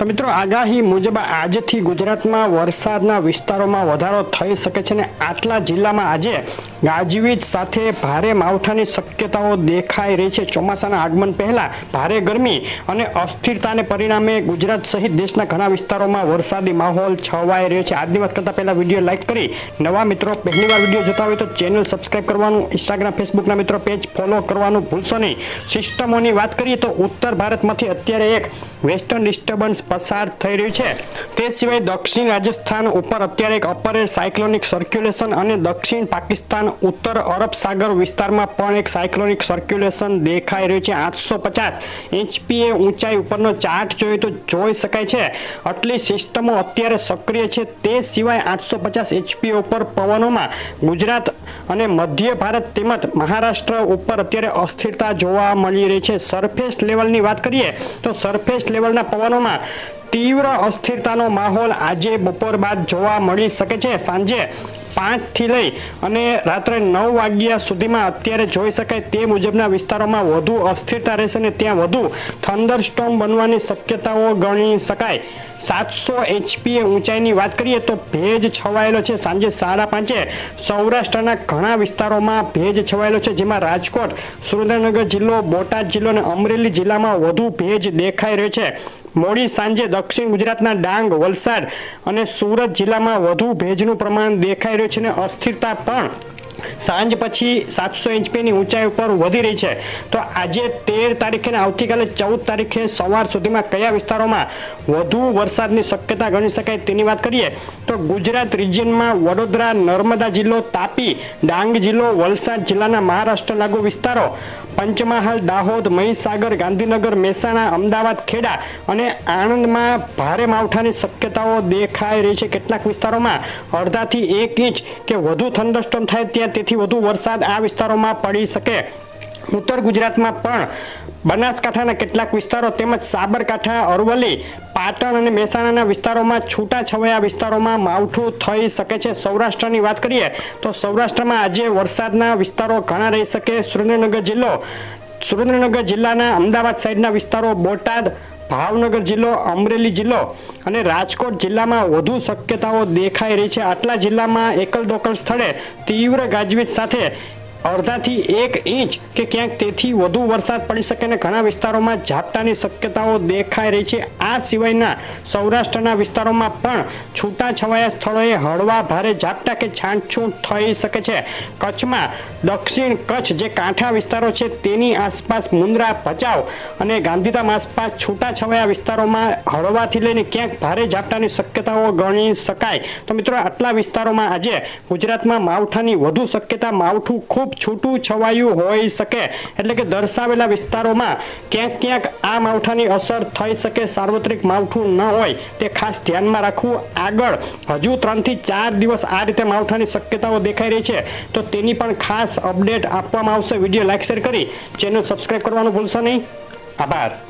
તો મિત્રો આગાહી મુજબ આજથી ગુજરાતમાં વરસાદના વિસ્તારોમાં વધારો થઈ શકે છે ને આટલા જિલ્લામાં આજે ગાજવીજ સાથે ભારે માવઠાની શક્યતાઓ દેખાઈ રહી છે. ચોમાસાના આગમન પહેલા ભારે ગરમી અને અસ્થિરતાને પરિણામે ગુજરાત સહિત દેશના ઘણા વિસ્તારોમાં વરસાદી માહોલ છવાઈ રહ્યો છે. આજની વાત કરતા પહેલા વીડિયો લાઇક કરી. નવા મિત્રો પહેલીવાર વીડિયો જોતા હોય તો ચેનલ સબસ્ક્રાઇબ કરવાનું, ઇન્સ્ટાગ્રામ, ફેસબુકના મિત્રો પેજ ફોલો કરવાનું ભૂલશો નહીં. સિસ્ટમોની વાત કરીએ તો ઉત્તર ભારતમાંથી અત્યારે એક વેસ્ટર્ન ડિસ્ટર્બન્સ પસાર થઈ રહ્યું છે. તે સિવાય દક્ષિણ રાજસ્થાન ઉપર અત્યારે એક અપર સાયક્લોનિક સર્ક્યુલેશન અને દક્ષિણ પાકિસ્તાન ઉત્તર અરબ સાગર વિસ્તારમાં પણ એક સાયક્લોનિક સર્ક્યુલેશન દેખાઈ રહ્યું છે. આઠસો પચાસ એચપીએ ઊંચાઈ ઉપરનો ચાર્ટ જોઈએ તો જોઈ શકાય છે. આટલી સિસ્ટમો અત્યારે સક્રિય છે. તે સિવાય આઠસો પચાસ એચપી ઉપર પવનોમાં ગુજરાત અને મધ્ય ભારત તેમજ મહારાષ્ટ્ર ઉપર અત્યારે અસ્થિરતા જોવા મળી રહી છે. સરફેસ લેવલની વાત કરીએ તો સરફેસ લેવલના પવનોમાં તીવ્ર અસ્થિરતાનો માહોલ આજે બપોર બાદ જોવા મળી શકે છે. સાંજે પાંચથી લઈ અને રાત્રે નવ વાગ્યા સુધીમાં અત્યારે જોઈ શકાય તે મુજબના વિસ્તારોમાં વધુ અસ્થિરતા રહેશે અને ત્યાં વધુ થંડરસ્ટોમ બનવાની શક્યતાઓ ગણી શકાય. સાતસો એચપીએ ઊંચાઈની વાત કરીએ તો ભેજ છવાયેલો છે. સાંજે સાડા પાંચે સૌરાષ્ટ્રના ઘણા વિસ્તારોમાં ભેજ છવાયેલો છે, જેમાં રાજકોટ, સુરેન્દ્રનગર જિલ્લો, બોટાદ જિલ્લો અને અમરેલી જિલ્લામાં વધુ ભેજ દેખાઈ રહ્યો છે. મોડી સાંજે દક્ષિણ ગુજરાતના ડાંગ, વલસાડ અને સુરત જિલ્લામાં વધુ ભેજનું પ્રમાણ દેખાઈ રહ્યું છે અને અસ્થિરતા પણ સાંજ પછી સાતસો ઇંચપીની ઊંચાઈ ઉપર વધી રહી છે. તો આજે તેર તારીખે આવતીકાલે ચૌદ તારીખે સવાર સુધીમાં કયા વિસ્તારોમાં વધુ વરસાદની શક્યતા ગણી શકાય તેની વાત કરીએ, તો ગુજરાત રિજિયનમાં વડોદરા, નર્મદા જિલ્લો, તાપી, ડાંગ જિલ્લો, વલસાડ જિલ્લાના મહારાષ્ટ્ર લાગુ વિસ્તારો, પંચમહાલ, દાહોદ, મહીસાગર, ગાંધીનગર, મહેસાણા, અમદાવાદ, ખેડા અને આણંદમાં ભારે માવઠાની શક્યતાઓ દેખાઈ રહી છે. કેટલાક વિસ્તારોમાં અડધાથી એક ઇંચ કે વધુ થંડરસ્ટોમ થાય ત્યાં તેથી વધુ વરસાદ આ વિસ્તારોમાં પડી શકે. ઉત્તર ગુજરાતમાં પણ બનાસકાંઠાના કેટલાક વિસ્તારો તેમજ સાબરકાંઠા, અરવલ્લી, પાટણ અને મહેસાણાના વિસ્તારોમાં છૂટા છવાયા વિસ્તારોમાં માવઠું થઈ શકે છે. સૌરાષ્ટ્રની વાત કરીએ તો સૌરાષ્ટ્રમાં આજે વરસાદના વિસ્તારો ઘણા રહી શકે. સુરેન્દ્રનગર જિલ્લો, સુરેન્દ્રનગર જિલ્લાના અમદાવાદ સાઈડના વિસ્તારો બોટાદ ભાવનગર જિલ્લો, અમરેલી જિલ્લો અને રાજકોટ જિલ્લામાં વધુ શક્યતાઓ દેખાઈ રહી છે. આટલા જિલ્લામાં એકલ દોકલ સ્થળે તીવ્ર ગાજવીજ સાથે અડધાથી એક ઇંચ કે ક્યાંક તેથી વધુ વરસાદ પડી શકે અને ઘણા વિસ્તારોમાં ઝાપટાની શક્યતાઓ દેખાઈ રહી છે. આ સિવાયના સૌરાષ્ટ્રના વિસ્તારોમાં પણ છૂટા છવાયા સ્થળોએ હળવા ભારે ઝાપટા કે છાંટછૂટ થઈ શકે છે. કચ્છમાં દક્ષિણ કચ્છ જે કાંઠા વિસ્તારો છે તેની આસપાસ મુન્દ્રા, ભચાઉ અને ગાંધીધામ આસપાસ છૂટા છવાયા વિસ્તારોમાં હળવાથી લઈને ક્યાંક ભારે ઝાપટાની શક્યતાઓ ગણી શકાય. તો મિત્રો, આટલા વિસ્તારોમાં આજે ગુજરાતમાં માવઠાની વધુ શક્યતા, માવઠું ખૂબ છૂટું છવાયું હોઈ શકે. એટલે કે દર્શાવેલા વિસ્તારોમાં ક્યાંક ક્યાંક આ માવઠાની અસર થઈ શકે. સાર્વત્રિક માવઠું ન હોય તે ખાસ ધ્યાનમાં રાખવું આગળ. હજુ ત્રણથી ચાર દિવસ આ રીતે માવઠાની શક્યતાઓ દેખાઈ રહી છે. તો તેની પણ ખાસ અપડેટ આપવામાં આવશે. વીડિયો લાઇક શેર કરી. ચેનલ સબસ્ક્રાઈબ કરવાનું ભૂલશો નહીં. આભાર.